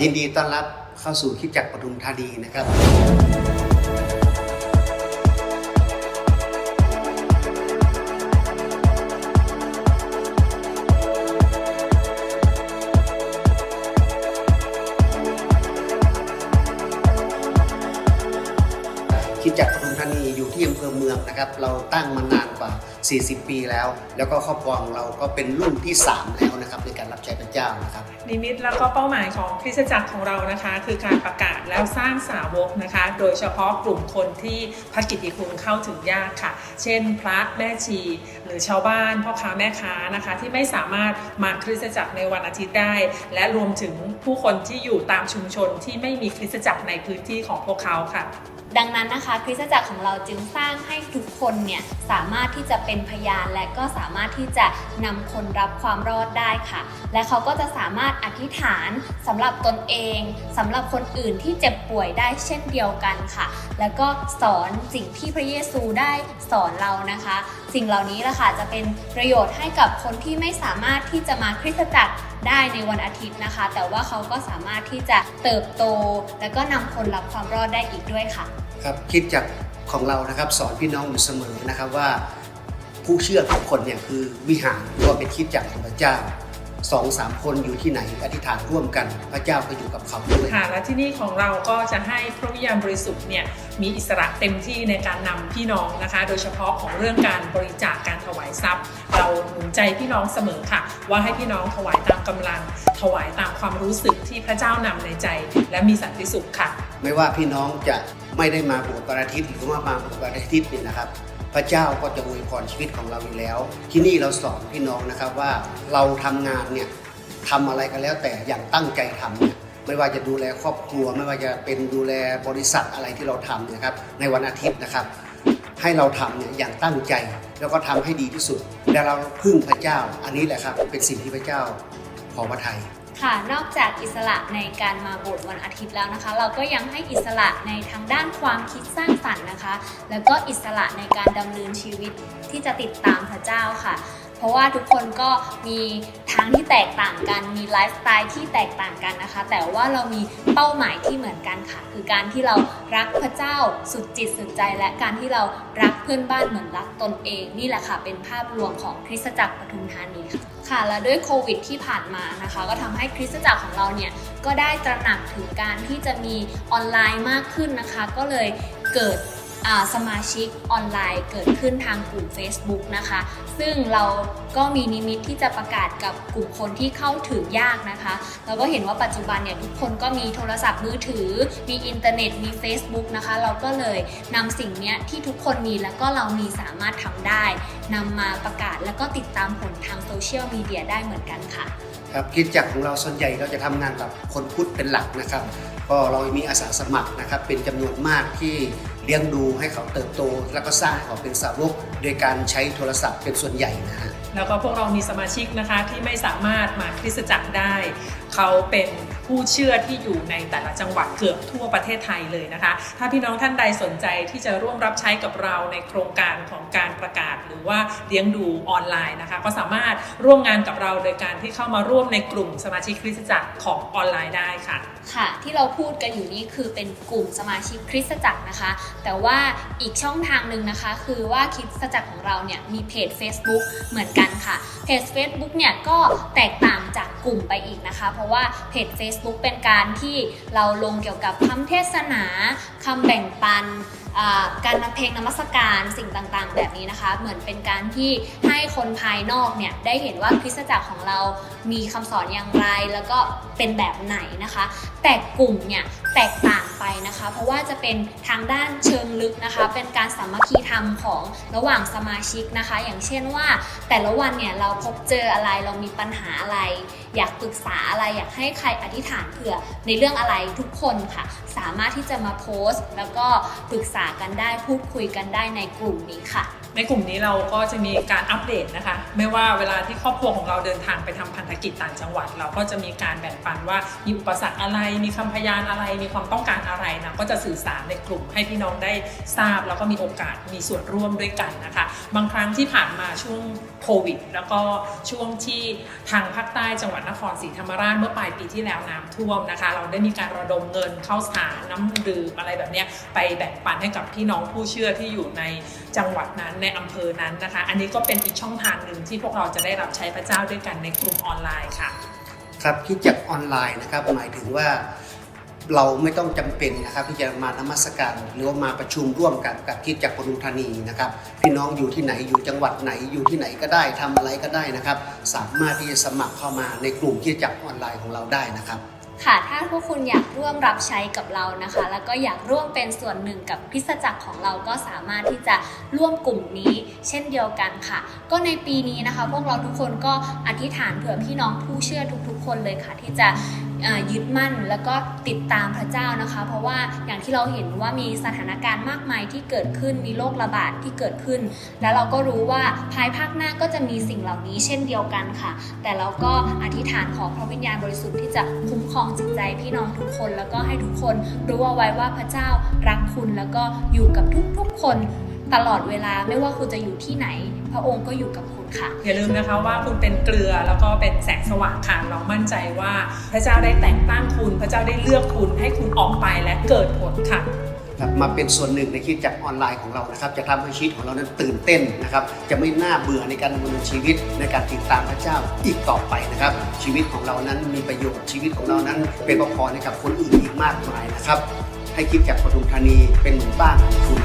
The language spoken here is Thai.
ยินดีต้อนรับเข้าสู่คิดจากปทุมธานีนะครับ ที่อำเภอเมืองนะครับ เราตั้งมานานกว่า 40 ปีแล้ว แล้วก็ครอบครัวของเราก็เป็นรุ่นที่ 3 แล้วนะครับในการรับใช้พระเจ้านะครับนิมิตแล้วก็เป้าหมายของคริสตจักรของเรานะคะ คือการประกาศแล้วสร้างสาวกนะคะ โดยเฉพาะกลุ่มคนที่พระกิตติคุณเข้าถึงยากค่ะ เช่น พระแม่ชี หรือชาวบ้านพ่อค้าแม่ค้านะคะ ที่ไม่สามารถมาคริสตจักรในวันอาทิตย์ได้ และรวมถึงผู้คนที่อยู่ตามชุมชนที่ไม่มีคริสตจักรในพื้นที่ของพวกเขาค่ะ ดังนั้นนะคะคริสตจักรของเราจึงสร้างให้ทุกคนเนี่ยสามารถที่จะเป็นพยานและก็สามารถที่จะนำคนรับความรอดได้ค่ะ และเขาก็จะสามารถอธิษฐานสำหรับตนเองสำหรับคนอื่นที่เจ็บป่วยได้เช่นเดียวกันค่ะ แล้วก็สอนสิ่งที่พระเยซูได้สอนเรานะคะ สิ่งเหล่านี้ละค่ะจะเป็นประโยชน์ให้กับคนที่ไม่สามารถที่จะมาคริสตจักรได้ในวันอาทิตย์นะคะ แต่ว่าเขาก็สามารถที่จะเติบโต และก็นำคนรับความรอดได้อีกด้วยค่ะ ครับคิดจากของเรานะครับสอนพี่น้องอยู่เสมอนะครับว่า ผู้เชื่อทุกคนเนี่ยคือวิหารหรือว่าเป็นคิดจากของพระเจ้า สองสามคนอยู่ที่ไหนอธิษฐานร่วมกัน พระเจ้าก็อยู่กับเขาด้วยค่ะและที่นี่ของเราก็จะให้พระวิญญาณบริสุทธิ์เนี่ยมีอิสระเต็มที่ในการนำพี่น้องนะคะ โดยเฉพาะของเรื่องการบริจาคการถวายทรัพย์ เราหนุนใจพี่น้องเสมอค่ะ ว่าให้พี่น้องถวายตามกำลัง ถวายตามความรู้สึกที่พระเจ้านำในใจ และมีสันติสุขค่ะ ไม่ว่าพี่น้องจะไม่ได้มาโบสถ์วันอาทิตย์หรือว่ามาโบสถ์วันอาทิตย์เนี่ยนะครับ พระเจ้าก็จะอวยพรชีวิตของเราอยู่แล้ว ที่นี่เราสอนพี่น้องนะครับว่าเราทำงานเนี่ยทำอะไรก็แล้วแต่อย่างตั้งใจทำเนี่ยไม่ว่าจะดูแลครอบครัว ไม่ว่าจะเป็นดูแลบริษัทอะไรที่เราทำเนยครับในวันอาทิตย์นะครับ ให้เราทำเนี่ยอย่างตั้งใจ แล้วก็ทำให้ดีที่สุด และเราพึ่งพระเจ้า อันนี้แหละครับเป็นสิ่งที่พระเจ้าขอพระทัย ค่ะ นอกจากอิสระในการมาโบสถ์วันอาทิตย์แล้วนะคะ เราก็ยังให้อิสระในทางด้านความคิดสร้างสรรค์นะคะ แล้วก็อิสระในการดำเนินชีวิตที่จะติดตามพระเจ้าค่ะ เพราะว่าทุกคนก็มีทางที่แตกต่างกัน มีไลฟ์สไตล์ที่แตกต่างกันนะคะ แต่ว่าเรามีเป้าหมายที่เหมือนกันค่ะ คือการที่เรารักพระเจ้าสุดจิตสุดใจ และการที่เรารักเพื่อนบ้านเหมือนรักตนเอง นี่แหละค่ะ เป็นภาพรวมของคริสตจักรปทุมธานีค่ะค่ะ และด้วยโควิดที่ผ่านมานะคะ ก็ทำให้คริสตจักรของเราเนี่ยก็ได้ตระหนักถึงการที่จะมีออนไลน์มากขึ้นนะคะ ก็เลยเกิด สมาชิกออนไลน์เกิดขึ้นทางกลุ่ม Facebook นะคะ ซึ่งเราก็มีนิมิตที่จะประกาศกับกลุ่มคนที่เข้าถึงยากนะคะ เราก็เห็นว่าปัจจุบันเนี่ยทุกคนก็มีโทรศัพท์มือถือ มีอินเทอร์เน็ต มี Facebook นะคะ เราก็เลยนำสิ่งเนี้ยที่ทุกคนมีแล้วก็เรามีสามารถทำได้นำมาประกาศแล้วก็ติดตามผลทางโซเชียลมีเดียได้เหมือนกันค่ะครับคิดจักรของเราส่วนใหญ่เราจะทำงานกับคนพุทธเป็นหลักนะครับ ก็เรามีอาสาสมัครนะครับเป็นจำนวนมากที่ เลี้ยงดูให้เขาเติบโต แล้วก็สร้างเขาเป็นสาวกโดยการใช้โทรศัพท์เป็นส่วนใหญ่นะฮะแล้วก็พวกเรามีสมาชิกนะคะที่ไม่สามารถมาคริสตจักรได้ เขาเป็นผู้เชื่อที่อยู่ในแต่ละจังหวัดเกือบทั่วประเทศไทยเลยนะคะ ถ้าพี่น้องท่านใดสนใจที่จะร่วมรับใช้กับเราในโครงการของการประกาศ หรือว่าเลี้ยงดูออนไลน์นะคะ ก็สามารถร่วมงานกับเราโดยการที่เข้ามาร่วมในกลุ่มสมาชิกคริสตจักรของออนไลน์ได้ค่ะ ค่ะ ที่เราพูดกันอยู่นี่คือเป็นกลุ่มสมาชิกคริสตจักรนะคะ แต่ว่าอีกช่องทางหนึ่งนะคะ คือว่าคริสตจักรของเราเนี่ยมีเพจ Facebook เหมือนกันค่ะเพจ Facebook เนี่ยก็แตกต่างจากกลุ่มไปอีกนะคะเพราะราะว่าเพจ Facebook เป็นการที่เราลงเกี่ยวกับคำเทศนาคำแบ่งปันการนำเพลงนมัสการสิ่งต่างๆ แบบนี้นะคะ เหมือนเป็นการที่ให้คนภายนอกเนี่ยได้เห็นว่าคริสตจักรของเรามีคำสอนอย่างไร แล้วก็เป็นแบบไหนนะคะ แต่กลุ่มเนี่ยแตกต่างไปนะคะ เพราะว่าจะเป็นทางด้านเชิงลึกนะคะ เป็นการสามัคคีธรรมของระหว่างสมาชิกนะคะ อย่างเช่นว่าแต่ละวันเนี่ยเราพบเจออะไรเรามีปัญหาอะไร อยากปรึกษาอะไรอยากให้ใครอธิษฐานเผื่อในเรื่องอะไรทุกคนค่ะ สามารถที่จะมาโพสต์ แล้วก็ปรึกษากันได้พูดคุยกันได้ในกลุ่มนี้ค่ะ ในกลุ่มนี้เราก็จะมีการอัปเดตนะคะ ไม่ว่าเวลาที่ครอบครัวของเราเดินทางไปทำพันธกิจต่างจังหวัด เราก็จะมีการแบ่งปันว่ามีอุปสรรคอะไร มีคำพยานอะไร มีความต้องการอะไรนะก็จะสื่อสารในกลุ่มให้พี่น้องได้ทราบ แล้วก็มีโอกาสมีส่วนร่วมด้วยกันนะคะ บางครั้งที่ผ่านมาช่วงโควิด แล้วก็ช่วงที่ทางภาคใต้จังหวัดนครศรีธรรมราชเมื่อปลายปีที่แล้วน้ำท่วมนะคะ เราได้มีการระดมเงินเข้าสารน้ำดื่มอะไรแบบนี้ไปแบ่งปันให้กับพี่น้องผู้เชื่อที่อยู่ในจังหวัดนั้นในอำเภอนั้นนะคะ อันนี้ก็เป็นอีกช่องทางหนึ่งที่พวกเราจะได้รับใช้พระเจ้าด้วยกันในกลุ่มออนไลน์ค่ะ ครับคิดจักรออนไลน์นะครับหมายถึงว่าเราไม่ต้องจำเป็นนะครับที่จะมานมัสการหรือว่ามาประชุมร่วมกันกับคิดจักรปทุมธานีนะครับพี่น้องอยู่ที่ไหนอยู่จังหวัดไหนอยู่ที่ไหนก็ได้ทำอะไรก็ได้นะครับ สามารถที่จะสมัครเข้ามาในกลุ่มคิดจักรออนไลน์ของเราได้นะครับ ค่ะถ้าพวกคุณอยากร่วมรับใช้กับเรานะคะ แล้วก็อยากร่วมเป็นส่วนหนึ่งกับพิสจักรของเราก็สามารถที่จะร่วมกลุ่มนี้ เช่นเดียวกันค่ะ ก็ในปีนี้นะคะ พวกเราทุกคนก็อธิษฐานเผื่อพี่น้องผู้เชื่อทุกๆ คนเลยค่ะ ที่จะ ยึดมั่นแล้วก็ติดตามพระเจ้านะคะ เพราะว่าอย่างที่เราเห็นว่ามีสถานการณ์มากมายที่เกิดขึ้นมีโรคระบาดที่เกิดขึ้น แล้วเราก็รู้ว่าภายภาคหน้าก็จะมีสิ่งเหล่านี้เช่นเดียวกันค่ะ แต่เราก็อธิษฐานขอพระวิญญาณบริสุทธิ์ที่จะคุ้มครองจิตใจพี่น้องทุกคน แล้วก็ให้ทุกคนรู้เอาไว้ว่าพระเจ้ารักคุณแล้วก็อยู่กับทุกๆคนตลอดเวลาไม่ว่าคุณจะอยู่ที่ไหน พระองค์ก็อยู่กับคุณ ค่ะ อย่าลืมนะคะว่าคุณเป็นเกลือแล้วก็เป็นแสงสว่างค่ะเรามั่นใจว่าพระเจ้าได้แต่งตั้งคุณ พระเจ้าได้เลือกคุณให้คุณออกไปและเกิดผลค่ะครับมาเป็นส่วนหนึ่งในคริดจักรออนไลน์ของเรานะครับ จะทำให้ชีวิตของเรานั้นตื่นเต้นนะครับ จะไม่น่าเบื่อในการดำเนินชีวิตในการติดตามพระเจ้าอีกต่อไปนะครับ ชีวิตของเรานั้นมีประโยชน์ชีวิตของเรานั้น เป็นประพรให้กับคนอื่นอีกมากมายนะครับ ให้คริดจักรปทุมธานีเป็นเหมือนบ้านของคุณ